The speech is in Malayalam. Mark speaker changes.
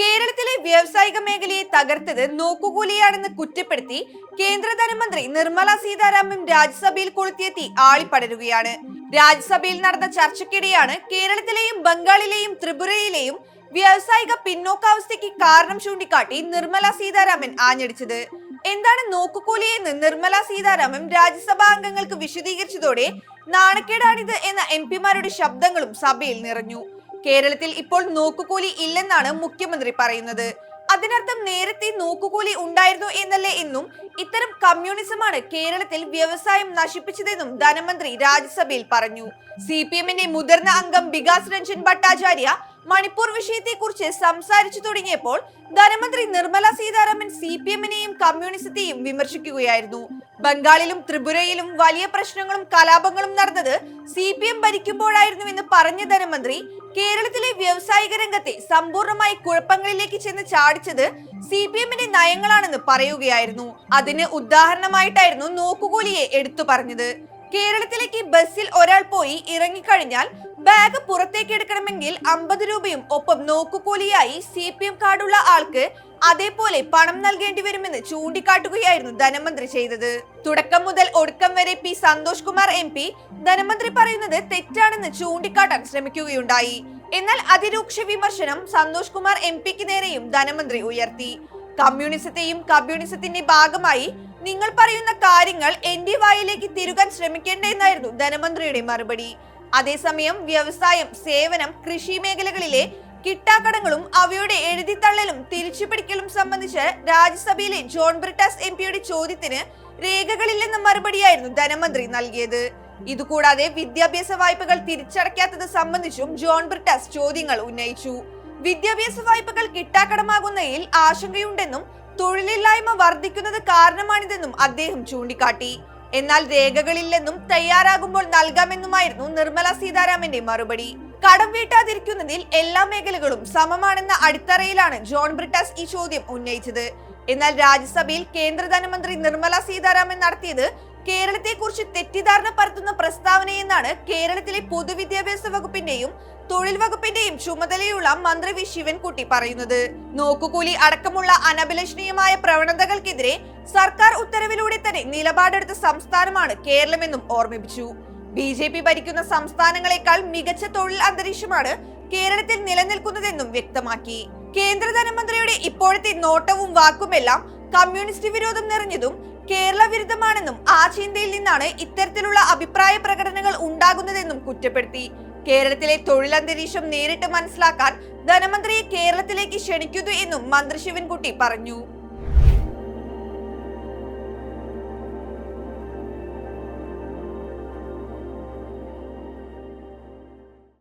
Speaker 1: കേരളത്തിലെ വ്യാവസായിക മേഖലയെ തകർത്തത് നോക്കുകൂലിയാണെന്ന് കുറ്റപ്പെടുത്തി കേന്ദ്ര ധനമന്ത്രി നിർമ്മല സീതാരാമൻ രാജ്യസഭയിൽ കൊളുത്തിയെത്തി ആളിപ്പടരുകയാണ്. രാജ്യസഭയിൽ നടന്ന ചർച്ചയ്ക്കിടെയാണ് കേരളത്തിലെയും ബംഗാളിലെയും ത്രിപുരയിലെയും വ്യാവസായിക പിന്നോക്കാവസ്ഥയ്ക്ക് കാരണം ചൂണ്ടിക്കാട്ടി നിർമ്മല സീതാരാമൻ ആഞ്ഞടിച്ചത്. എന്താണ് നോക്കുകൂലിയെന്ന് നിർമ്മല സീതാരാമൻ രാജ്യസഭാ അംഗങ്ങൾക്ക് വിശദീകരിച്ചതോടെ നാണക്കേടാണിത് എന്ന എം പിമാരുടെ ശബ്ദങ്ങളും സഭയിൽ നിറഞ്ഞു. കേരളത്തിൽ ഇപ്പോൾ നോക്കുകൂലി ഇല്ലെന്നാണ് മുഖ്യമന്ത്രി പറയുന്നത്. അതിനർത്ഥം നേരത്തെ നോക്കുകൂലി ഉണ്ടായിരുന്നു എന്നല്ലേ എന്നും ഇത്തരം കമ്മ്യൂണിസമാണ് കേരളത്തിൽ വ്യവസായം നശിപ്പിച്ചതെന്നും ധനമന്ത്രി രാജ്യസഭയിൽ പറഞ്ഞു. സി പി എമ്മിന്റെ മുതിർന്ന അംഗം വികാസ് രഞ്ജൻ ഭട്ടാചാര്യ മണിപ്പൂർ വിഷയത്തെക്കുറിച്ച് സംസാരിച്ചു തുടങ്ങിയപ്പോൾ ധനമന്ത്രി നിർമ്മല സീതാരാമൻ സി പി എമ്മിനെയും കമ്മ്യൂണിസത്തെയും വിമർശിക്കുകയായിരുന്നു. ബംഗാളിലും ത്രിപുരയിലും വലിയ പ്രശ്നങ്ങളും കലാപങ്ങളും നടന്നത് സി പി എം ഭരിക്കുമ്പോഴായിരുന്നുവെന്ന് പറഞ്ഞ ധനമന്ത്രി കേരളത്തിലെ വ്യാവസായിക രംഗത്തെ സമ്പൂർണമായി കുഴപ്പങ്ങളിലേക്ക് ചെന്ന് ചാടിച്ചത് സി പി എമ്മിന്റെ നയങ്ങളാണെന്ന് പറയുകയായിരുന്നു. അതിന് ഉദാഹരണമായിട്ടായിരുന്നു നോക്കുകൂലിയെ എടുത്തു പറഞ്ഞത്. കേരളത്തിലേക്ക് ബസ്സിൽ ഒരാൾ പോയി ഇറങ്ങിക്കഴിഞ്ഞാൽ ബാഗ് പുറത്തേക്ക് എടുക്കണമെങ്കിൽ അമ്പത് രൂപയും ഒപ്പം നോക്കുകൂലിയായി സി പി എം കാർഡുള്ള ആൾക്ക് അതേപോലെ പണം നൽകേണ്ടി വരുമെന്ന് ചൂണ്ടിക്കാട്ടുകയായിരുന്നു ധനമന്ത്രി ചെയ്തത്. തുടക്കം മുതൽ ഒടുക്കം വരെ P Santhosh Kumar M P ധനമന്ത്രി പറയുന്നത് തെറ്റാണെന്ന് ചൂണ്ടിക്കാട്ടാൻ ശ്രമിക്കുകയുണ്ടായി. എന്നാൽ അതിരൂക്ഷ വിമർശനം സന്തോഷ് കുമാർ എം പിക്ക് നേരെയും ധനമന്ത്രി ഉയർത്തി. കമ്മ്യൂണിസത്തെയും കമ്മ്യൂണിസത്തിന്റെ ഭാഗമായി നിങ്ങൾ പറയുന്ന കാര്യങ്ങൾ എന്റെ വായിലേക്ക് തിരുകാൻ ശ്രമിക്കേണ്ട എന്നായിരുന്നു ധനമന്ത്രിയുടെ മറുപടി. അതേസമയം വ്യവസായം സേവനം കൃഷി മേഖലകളിലെ കിട്ടാക്കടങ്ങളും അവയുടെ എഴുതിത്തള്ളലും തിരിച്ചുപിടിക്കലും സംബന്ധിച്ച് രാജ്യസഭയിലെ ജോൺ ബ്രിട്ടാസ് എം പിയുടെ ചോദ്യത്തിന് രേഖകളില്ലെന്ന മറുപടിയായിരുന്നു ധനമന്ത്രി നൽകിയത്. ഇതുകൂടാതെ വിദ്യാഭ്യാസ വായ്പകൾ തിരിച്ചടയ്ക്കാത്തത് സംബന്ധിച്ചും ജോൺ ബ്രിട്ടാസ് ചോദ്യങ്ങൾ ഉന്നയിച്ചു. വിദ്യാഭ്യാസ വായ്പകൾ കിട്ടാക്കടമാകുന്നതിൽ ആശങ്കയുണ്ടെന്നും തൊഴിലില്ലായ്മ വർദ്ധിക്കുന്നത് കാരണമാണിതെന്നും അദ്ദേഹം ചൂണ്ടിക്കാട്ടി. എന്നാൽ രേഖകളില്ലെന്നും തയ്യാറാകുമ്പോൾ നൽകാമെന്നുമായിരുന്നു നിർമ്മല സീതാരാമന്റെ മറുപടി. കടം വീട്ടാതിരിക്കുന്നതിൽ എല്ലാ മേഖലകളും സമമാണെന്ന അടിത്തറയിലാണ് ജോൺ ബ്രിട്ടാസ് ഈ ചോദ്യം ഉന്നയിച്ചത്. എന്നാൽ രാജ്യസഭയിൽ കേന്ദ്ര ധനമന്ത്രി നിർമ്മല സീതാരാമൻ നടത്തിയത് കേരളത്തെക്കുറിച്ച് തെറ്റിദ്ധാരണ പരത്തുന്ന പ്രസ്താവനയെന്നാണ് കേരളത്തിലെ പൊതുവിദ്യാഭ്യാസ വകുപ്പിന്റെയും തൊഴിൽ വകുപ്പിന്റെയും ചുമതലയുള്ള മന്ത്രി വി. ശിവൻകുട്ടി പറയുന്നത് നോക്കുകൂലി അടക്കമുള്ള അനഭിലഷണീയമായ പ്രവണതകൾക്കെതിരെ സർക്കാർ ഉത്തരവിലൂടെ തന്നെ നിലപാടെടുത്ത സംസ്ഥാനമാണ് കേരളമെന്നും ഓർമ്മിപ്പിച്ചു. ബി ജെ പി ഭരിക്കുന്ന സംസ്ഥാനങ്ങളെക്കാൾ മികച്ച തൊഴിൽ അന്തരീക്ഷമാണ് കേരളത്തിൽ നിലനിൽക്കുന്നതെന്നും വ്യക്തമാക്കി. കേന്ദ്ര ധനമന്ത്രിയുടെ ഇപ്പോഴത്തെ നോട്ടവും വാക്കുമെല്ലാം കമ്മ്യൂണിസ്റ്റ് വിരോധം നിറഞ്ഞതും കേരള വിരുദ്ധമാണെന്നും ആ ചിന്തയിൽ നിന്നാണ് ഇത്തരത്തിലുള്ള അഭിപ്രായ പ്രകടനങ്ങൾ ഉണ്ടാകുന്നതെന്നും കുറ്റപ്പെടുത്തി. കേരളത്തിലെ തൊഴിലന്തരീക്ഷം നേരിട്ട് മനസ്സിലാക്കാൻ ധനമന്ത്രിയെ കേരളത്തിലേക്ക് ക്ഷണിക്കുന്നു എന്നും മന്ത്രി ശിവൻകുട്ടി പറഞ്ഞു.